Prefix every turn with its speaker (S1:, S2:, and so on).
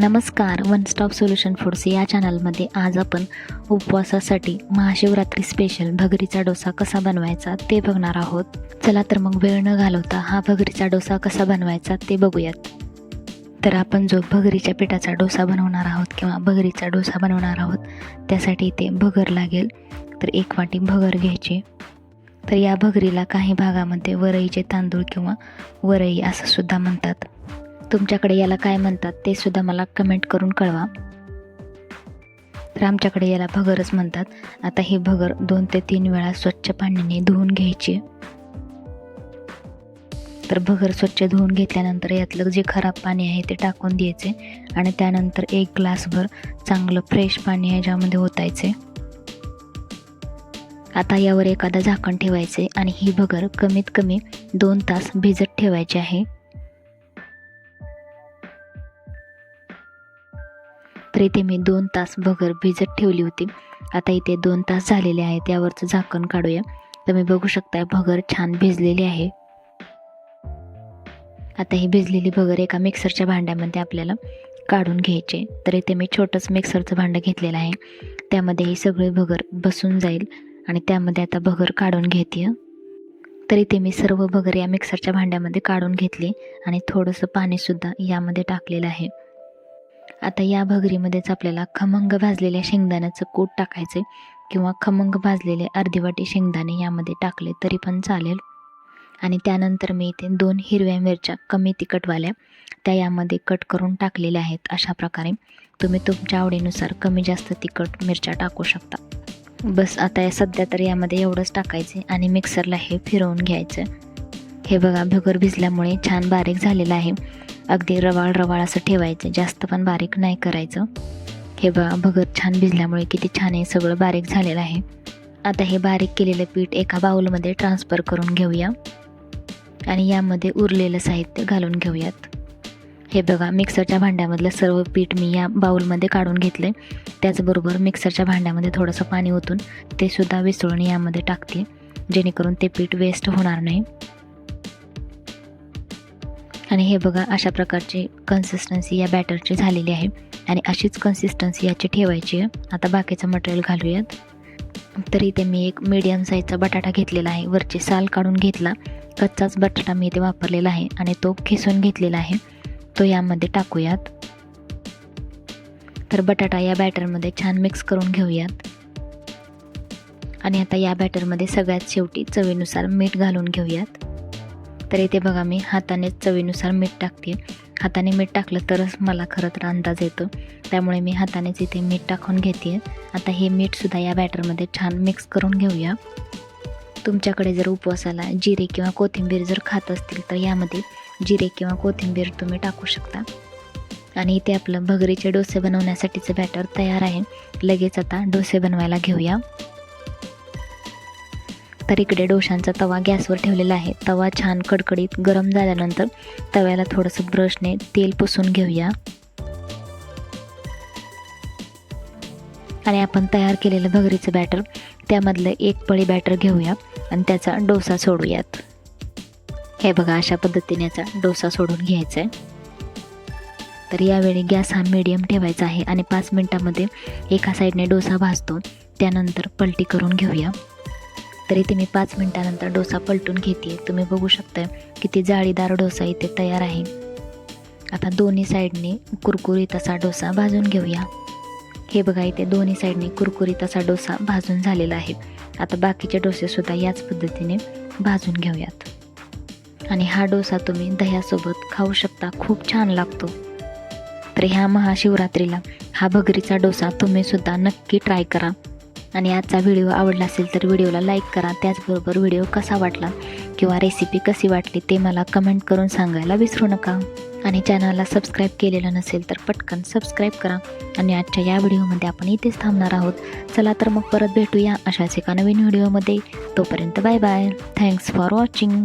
S1: नमस्कार one stop solution foods या चॅनलमध्ये आज आपण उपवासासाठी महाशिवरात्री स्पेशल भगरीचा डोसा कसा बनवायचा ते बघणार आहोत. चला तर मग वेळ न घालवता हा भगरीचा डोसा कसा बनवायचा ते बघूयात. तर आपण जो भगरीच्या पिठाचा डोसा बनवणार आहोत किंवा भगरीचा डोसा बनवणार आहोत त्यासाठी इथे भगर लागेल. तर एक वाटी भगर घ्यायची. तर या भगरीला काही भागामध्ये वरईचे तांदूळ किंवा वरई असं सुद्धा म्हणतात. तुमच्याकडे याला काय म्हणतात ते सुद्धा मला कमेंट करून कळवा. तर आमच्याकडे याला भगरच म्हणतात. आता हे भगर दोन ते तीन वेळा स्वच्छ पाण्याने धुवून घ्यायची. तर भगर स्वच्छ धुवून घेतल्यानंतर यातलं जे खराब पाणी आहे ते टाकून द्यायचे. आणि त्यानंतर एक ग्लासभर चांगलं फ्रेश पाणी आहे ज्यामध्ये ओतायचे. आता यावर एखादा झाकण ठेवायचे आणि ही भगर कमीत कमी दोन तास भिजत ठेवायची आहे. तर इथे मी दोन तास भगर भिजत ठेवली होती. आता इथे दोन तास झालेले आहेत त्यावरचं झाकण काढूया. तुम्ही बघू शकता भगर छान भिजलेली आहे. आता ही भिजलेली भगर एका मिक्सरच्या भांड्यामध्ये आपल्याला काढून घ्यायचे. तर इथे मी छोटंच मिक्सरचं भांडं घेतलेलं आहे. त्यामध्ये ही सगळी भगर बसून जाईल आणि त्यामध्ये आता भगर काढून घेते. तर इथे मी सर्व भगर या मिक्सरच्या भांड्यामध्ये काढून घेतली आणि थोडंसं पाणीसुद्धा यामध्ये टाकलेलं आहे. आता या भगरीमध्येच आपल्याला खमंग भाजलेल्या शेंगदाण्याचं कूट टाकायचे किंवा खमंग भाजलेले अर्धी वाटी शेंगदाणे यामध्ये टाकले तरी पण चालेल. आणि त्यानंतर मी इथे दोन हिरव्या मिरच्या कमी तिखटवाल्या त्या यामध्ये कट करून टाकलेल्या आहेत अशा प्रकारे. तुम्ही तुमच्या आवडीनुसार कमी जास्त तिखट मिरच्या टाकू शकता. बस आता या सध्या तर यामध्ये एवढंच टाकायचे आणि मिक्सरला हे फिरवून घ्यायचं हे बघा भगर भिजल्यामुळे छान बारीक झालेलं आहे. अगदी रवाळ रवाळ असं ठेवायचं. जास्त पण बारीक नाही करायचं. हे बघा भगर छान भिजल्यामुळे किती छान आहे. सगळं बारीक झालेलं आहे. आता हे बारीक केलेलं पीठ एका बाऊलमध्ये ट्रान्सफर करून घेऊया. आणि यामध्ये उरलेलं साहित्य घालून घेऊयात. हे बघा मिक्सरच्या भांड्यामधलं सर्व पीठ मी या बाऊलमध्ये काढून घेतले त्याचबरोबर मिक्सरच्या भांड्यामध्ये थोडंसं पाणी ओतून ते सुद्धा विसळून यामध्ये टाकते. जेणेकरून ते पीठ वेस्ट होणार नाही. आणि हे बघा अशा प्रकारची कन्सिस्टन्सी या बॅटरची झालेली आहे. आणि अशीच कन्सिस्टन्सी याची ठेवायची आहे. आता बाकीचं मटेरियल घालूयात. तर इथे मी एक मीडियम साईजचा बटाटा घेतलेला आहे. वरची साल काढून घेतला. कच्चाच बटाटा मी इथे वापरलेला आहे आणि तो खिसून घेतलेला आहे. तो यामध्ये टाकूयात. तर बटाटा या बॅटरमध्ये छान मिक्स करून घेऊयात. आणि आता या बॅटरमध्ये सगळ्यात शेवटी चवीनुसार मीठ घालून घेऊयात. तर इथे बघा मी हाताने चवीनुसार मीठ टाकते. हाताने मीठ टाकलं तरच मला खरं तर अंदाज येतो. त्यामुळे मी हातानेच इथे मीठ टाकून घेते. आता हे मीठसुद्धा या बॅटरमध्ये छान मिक्स करून घेऊया. तुमच्याकडे जर उपवासाला जिरे किंवा कोथिंबीर जर खात असतील तर यामध्ये जिरे किंवा कोथिंबीर तुम्ही टाकू शकता. आणि इथे आपलं भगरीचे डोसे बनवण्यासाठीचं बॅटर तयार आहे. लगेच आता डोसे बनवायला घेऊया. तर इकडे डोशांचा तवा गॅसवर ठेवलेला आहे. तवा छान कडकडीत गरम झाल्यानंतर तव्याला थोडंसं ब्रशने तेल पुसून घेऊया. आणि आपण तयार केलेलं भगरीचं बॅटर त्यामधलं एक पळी बॅटर घेऊया आणि त्याचा डोसा सोडूयात. हे बघा अशा पद्धतीने याचा डोसा सोडून घ्यायचा आहे तर यावेळी गॅस हा मीडियम ठेवायचा आहे आणि पाच मिनटामध्ये एका साईडने डोसा भाजतो. त्यानंतर पलटी करून घेऊया. तर इथे मी पाच मिनटानंतर डोसा पलटून घेते तुम्ही बघू शकता किती जाळीदार डोसा इथे तयार आहे. आता दोन्ही साईडने कुरकुरीत असा डोसा भाजून घेऊया. हे बघा इथे दोन्ही साईडने कुरकुरीत असा डोसा भाजून झालेला आहे. आता बाकीचे डोसेसुद्धा याच पद्धतीने भाजून घेऊयात. आणि हा डोसा तुम्ही दह्यासोबत खाऊ शकता. खूप छान लागतो. तर ह्या महाशिवरात्रीला हा भगरीचा डोसा तुम्हीसुद्धा नक्की ट्राय करा. आणि आजचा व्हिडिओ आवडला असेल तर व्हिडिओला लाईक करा. त्याचबरोबर व्हिडिओ कसा वाटला किंवा रेसिपी कशी वाटली ते मला कमेंट करून सांगायला विसरू नका. आणि चॅनलला सबस्क्राईब केलेलं नसेल तर पटकन सबस्क्राईब करा. आणि आजच्या या व्हिडिओमध्ये आपण इथेच थांबणार आहोत. चला तर मग परत भेटूया अशाच एका नवीन व्हिडिओमध्ये. तोपर्यंत bye bye thanks for watching